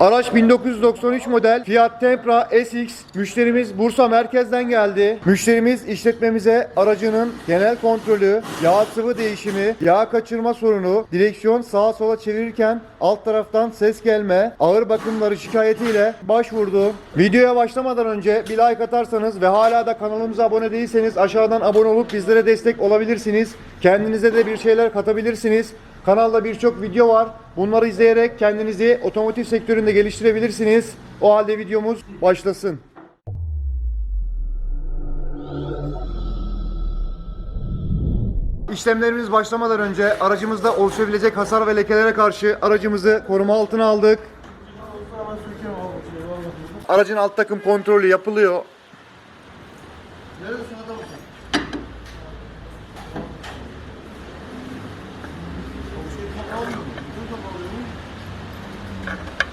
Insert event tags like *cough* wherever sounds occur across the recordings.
Araç 1993 model Fiat Tempra SX. Müşterimiz Bursa merkezden geldi. Müşterimiz işletmemize aracının genel kontrolü, yağ sıvı değişimi, yağ kaçırma sorunu, direksiyon sağa sola çevirirken alt taraftan ses gelme, ağır bakımları şikayetiyle başvurdu. Videoya başlamadan önce bir like atarsanız ve hala da kanalımıza abone değilseniz aşağıdan abone olup bizlere destek olabilirsiniz. Kendinize de bir şeyler katabilirsiniz. Kanalda birçok video var. Bunları izleyerek kendinizi otomotiv sektöründe geliştirebilirsiniz. O halde videomuz başlasın. İşlemlerimiz başlamadan önce aracımızda oluşabilecek hasar ve lekelere karşı aracımızı koruma altına aldık. Aracın alt takım kontrolü yapılıyor.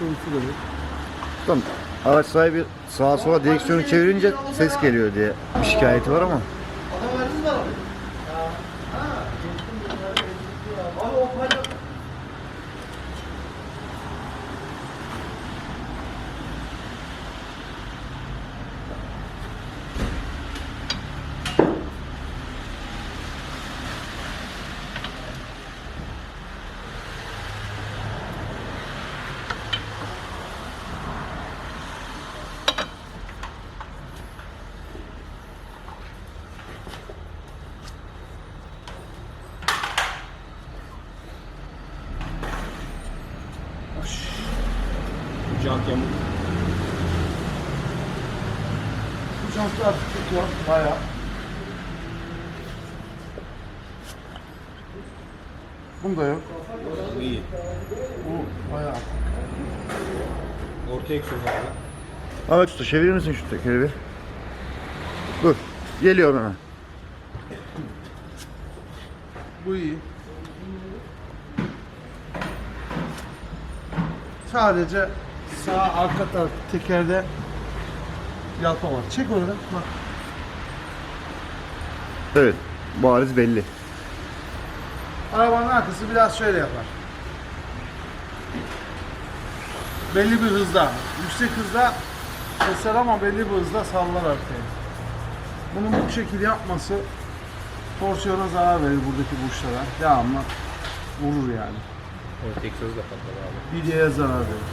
Görüntü de yok. Tamam. Araç sahibi sağa sola direksiyonu çevirince ses geliyor diye bir şikayeti var ama. Jant Bu jantlar tutuyor bayağı. Bunda yok. Bu iyi. Bu bayağı. Orta egzoz abi. Ahmet Usta çevirir misin şu tekeri bir? Dur. Geliyorum hemen. Bu iyi. Sadece sağ arka taraf tekerde yalpa var. Çek oradan. Bak. Evet. Bariz belli. Arabanın arkası biraz şöyle yapar. Belli bir hızda, yüksek hızda eser ama belli bir hızda sallar arkaya. Bunun bu şekilde yapması porsiyona zarar verir buradaki burçlara. Devamlı vurur yani. Orta egzoz da patladı abi. Bilyeye zarar verir.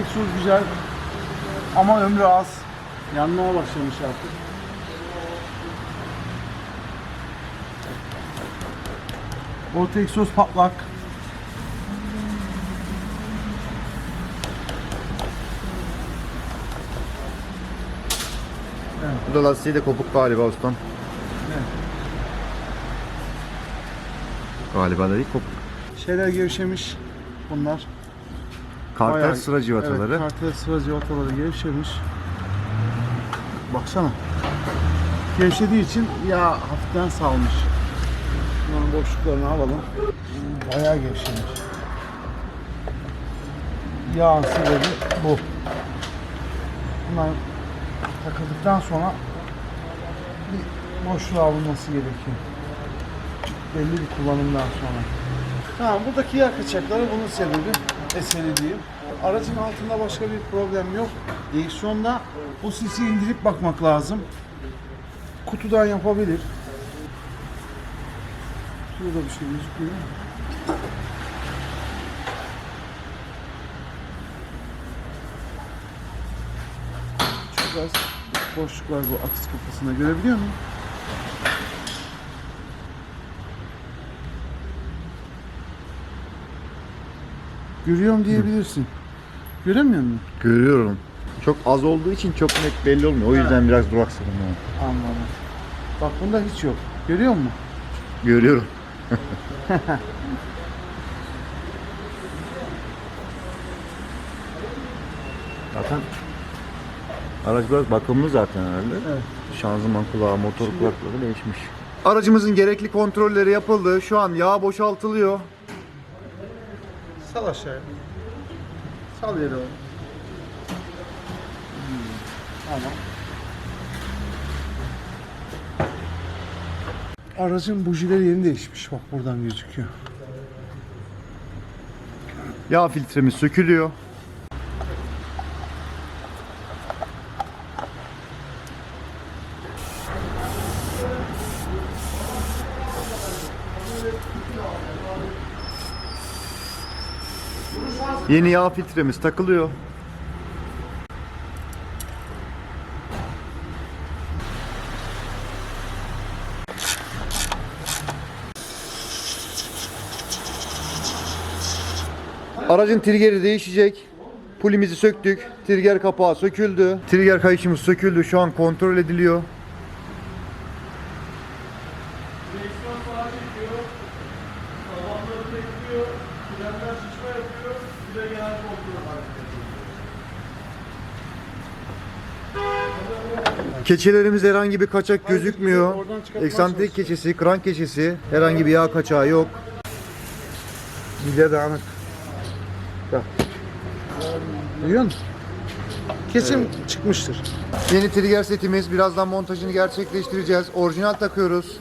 Egzoz güzel ama ömrü az. Yanmaya başlamış artık. Orta egzoz patlak. Bu da lastiği de kopuk galiba ustam. Evet. Galiba da değil kopuk. Şeyler gevşemiş bunlar. Kartel Bayağı- sıra civataları. Evet, kartel sıra civataları gevşemiş. Baksana. Gevşediği için yağ hafiften salmış. Bunların boşluklarını alalım. Bayağı gevşemiş. Yağ sebebi bu. Bunlar takıldıktan sonra bir boşluğa alınması gerekiyor. Belli bir kullanımdan sonra. Tamam buradaki yağ kaçakları bunun sebebi eseri diyeyim. Aracın altında başka bir problem yok. Direksiyonda o sisi indirip bakmak lazım. Kutudan yapabilir. Şurada bir şey gözüküyor. Çok az boşluk var bu aks kafasına görebiliyor musun? Görüyorum diyebilirsin. Göremiyor musun? Görüyorum. Çok az olduğu için çok net belli olmuyor. O yüzden biraz duraksadım yani. Anladım. Bak bunda hiç yok. Görüyor musun? Görüyorum. *laughs* Zaten araç biraz bakımlı zaten herhalde. Evet. Şanzıman kulağı, motor kulakları değişmiş. Aracımızın gerekli kontrolleri yapıldı. Şu an yağ boşaltılıyor. Sal aşağıya. Sal yere oğlum. Tamam. Aracın bujileri yeni değişmiş. Bak buradan gözüküyor. Yağ filtremiz sökülüyor. Yeni yağ filtremiz takılıyor. Aracın trigeri değişecek. Pulimizi söktük. Trigger kapağı söküldü. Trigger kayışımız söküldü. Şu an kontrol ediliyor. Keçelerimiz herhangi bir kaçak gözükmüyor. Eksantrik keçesi, krank keçesi, herhangi bir yağ kaçağı yok. Bilye dağınık. Bak. Duyuyor musun? Kesin çıkmıştır. Yeni trigger setimiz. Birazdan montajını gerçekleştireceğiz. Orijinal takıyoruz.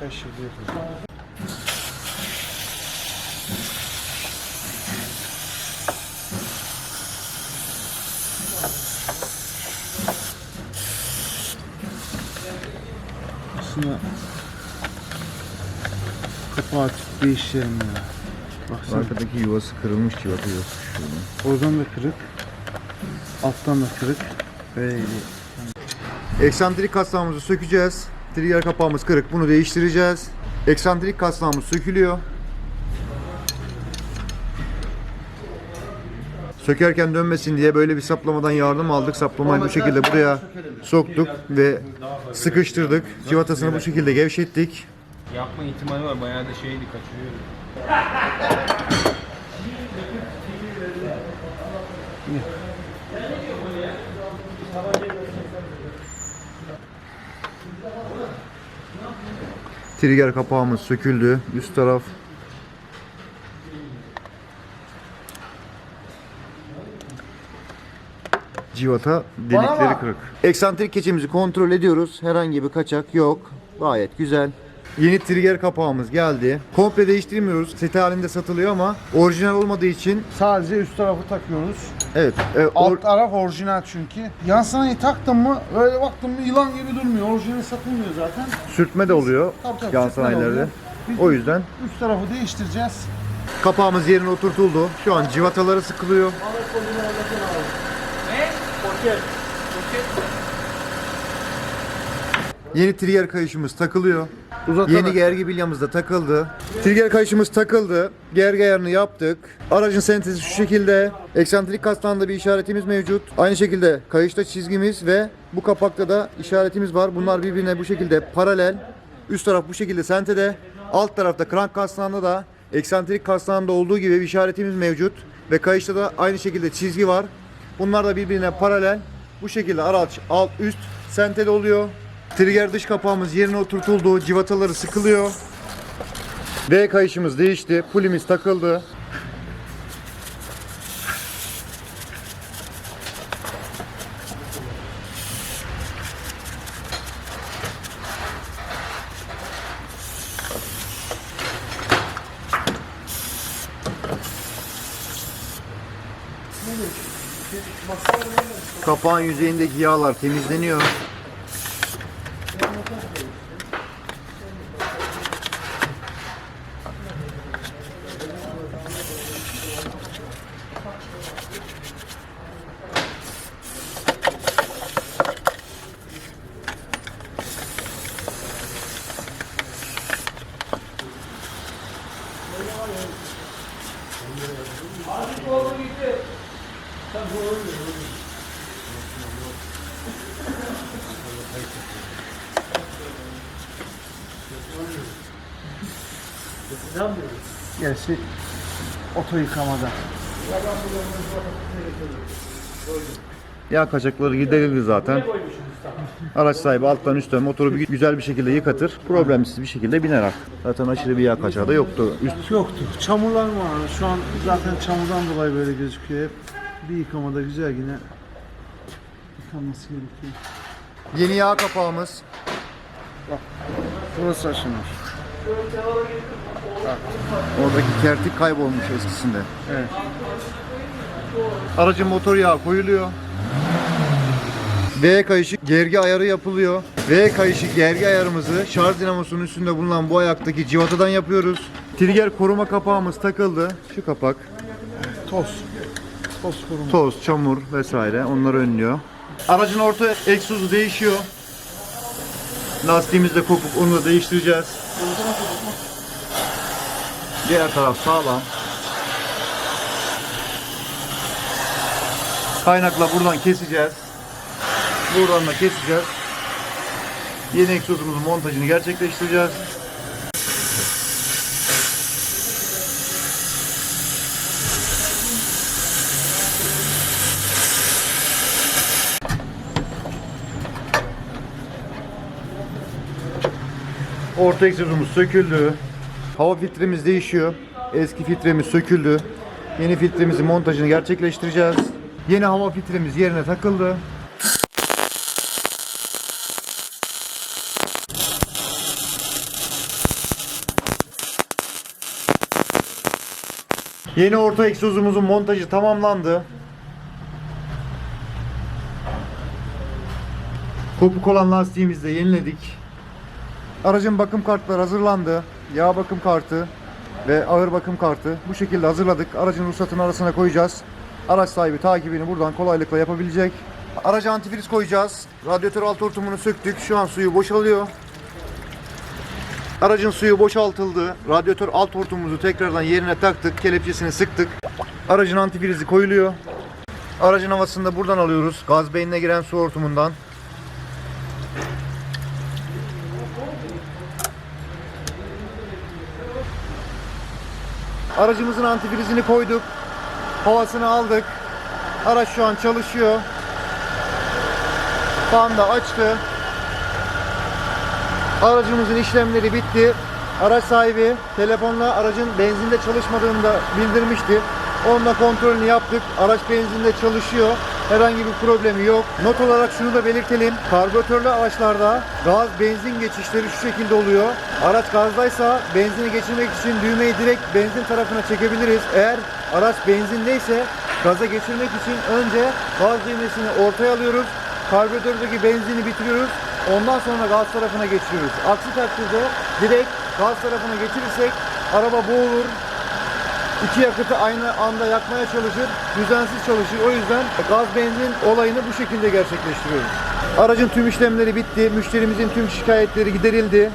Yıl yapacağım. Aslında kapağı açıp değiştirelim ya. Baksana. Arkadaki yuvası kırılmış yuvası. Şurada. Oradan da kırık. Alttan da kırık. Böyle. Eksantrik kasnağımızı sökeceğiz. Trigger kapağımız kırık. Bunu değiştireceğiz. Eksantrik kasnağımız sökülüyor. Sökerken dönmesin diye böyle bir saplamadan yardım aldık. Saplamayı bu şekilde buraya soktuk ve sıkıştırdık. Civatasını bu şekilde gevşettik. Yapma ihtimali var. Bayağı da şeydi kaçırıyor. Trigger kapağımız söküldü. Üst taraf Civata delikleri kırık. Eksantrik keçemizi kontrol ediyoruz. Herhangi bir kaçak yok. Gayet güzel. Yeni trigger kapağımız geldi. Komple değiştirmiyoruz. Seti halinde satılıyor ama orijinal olmadığı için Sadece üst tarafı takıyoruz. evet. e, or- Alt taraf orijinal çünkü. Yan sanayi taktın mı öyle baktın mı yılan gibi durmuyor. Orijinali satılmıyor zaten. sürtme de oluyor Tabii tabii, yan sürtme de sanayilerde. oluyor. Biz O yüzden üst tarafı değiştireceğiz. kapağımız yerine oturtuldu. Şu an civataları sıkılıyor. Yeni trigger kayışımız takılıyor. Uzatarak. Yeni gergi bilyamız da takıldı. Trigger kayışımız takıldı. Gergi ayarını yaptık. Aracın sentezi şu şekilde. Eksantrik kastanda bir işaretimiz mevcut. Aynı şekilde kayışta çizgimiz ve bu kapakta da işaretimiz var. Bunlar birbirine bu şekilde paralel. Üst taraf bu şekilde sentede. Alt tarafta krank kastanda da eksantrik kastanda olduğu gibi bir işaretimiz mevcut. Ve kayışta da aynı şekilde çizgi var. Bunlar da birbirine paralel. Bu şekilde araç alt üst sentede oluyor. Trigger dış kapağımız yerine oturtuldu. Civataları sıkılıyor. D kayışımız değişti. Pulimiz takıldı. Kapağın yüzeyindeki yağlar temizleniyor. Gerçi oto yıkamada. Yağ kaçakları giderildi zaten. Araç sahibi alttan üstten motoru bir güzel bir şekilde yıkatır. Problemsiz bir şekilde biner artık. Zaten aşırı bir yağ kaçağı da yoktu. Üst Yoktu. Çamurlar var. Şu an zaten çamurdan dolayı böyle gözüküyor hep. Bir yıkamada güzel yine yıkanması gerekiyor. Yeni yağ kapağımız. Burası aşınmış. Oradaki kertik kaybolmuş eskisinde. Evet. Aracın motor yağı koyuluyor. V kayışı gergi ayarı yapılıyor. V kayışı gergi ayarımızı şarj dinamosunun üstünde bulunan bu ayaktaki civatadan yapıyoruz. Trigger koruma kapağımız takıldı. Şu kapak. Toz. Toz koruma. Toz, çamur vesaire onları önlüyor. Aracın orta egzozu değişiyor. Lastiğimiz de kopuk onu da değiştireceğiz. Diğer taraf sağlam. Kaynakla buradan keseceğiz. Buradan da keseceğiz. Yeni egzozumuzun montajını gerçekleştireceğiz. Orta egzozumuz söküldü. Hava filtremiz değişiyor. Eski filtremiz söküldü. Yeni filtremizin montajını gerçekleştireceğiz. Yeni hava filtremiz yerine takıldı. Yeni orta egzozumuzun montajı tamamlandı. Kopuk olan lastiğimizi de yeniledik. Aracın bakım kartları hazırlandı. Yağ bakım kartı ve ağır bakım kartı bu şekilde hazırladık. Aracın ruhsatını arasına koyacağız. Araç sahibi takibini buradan kolaylıkla yapabilecek. Araca antifriz koyacağız. Radyatör alt hortumunu söktük. Şu an suyu boşalıyor. Aracın suyu boşaltıldı. Radyatör alt hortumumuzu tekrardan yerine taktık. Kelepçesini sıktık. Aracın antifrizi koyuluyor. Aracın havasını da buradan alıyoruz. Gaz beynine giren su hortumundan. Aracımızın antifrizini koyduk. Havasını aldık. Araç şu an çalışıyor. Fan da açtı. Aracımızın işlemleri bitti. Araç sahibi telefonla aracın benzinde çalışmadığını da bildirmişti. Onunla kontrolünü yaptık. Araç benzinde çalışıyor. Herhangi bir problemi yok. Not olarak şunu da belirtelim. Karbüratörlü araçlarda gaz benzin geçişleri şu şekilde oluyor. Araç gazdaysa benzini geçirmek için düğmeyi direkt benzin tarafına çekebiliriz. Eğer araç benzindeyse gaza geçirmek için önce gaz düğmesini ortaya alıyoruz. Karbüratördeki benzini bitiriyoruz. Ondan sonra gaz tarafına geçiriyoruz. Aksi takdirde direkt gaz tarafına geçirirsek araba boğulur, İki yakıtı aynı anda yakmaya çalışır, düzensiz çalışır. O yüzden gaz benzin olayını bu şekilde gerçekleştiriyoruz. Aracın tüm işlemleri bitti. Müşterimizin tüm şikayetleri giderildi.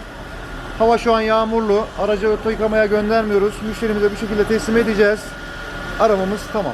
Hava şu an yağmurlu. Aracı oto yıkamaya göndermiyoruz. Müşterimize bu şekilde teslim edeceğiz. Aramamız tamam.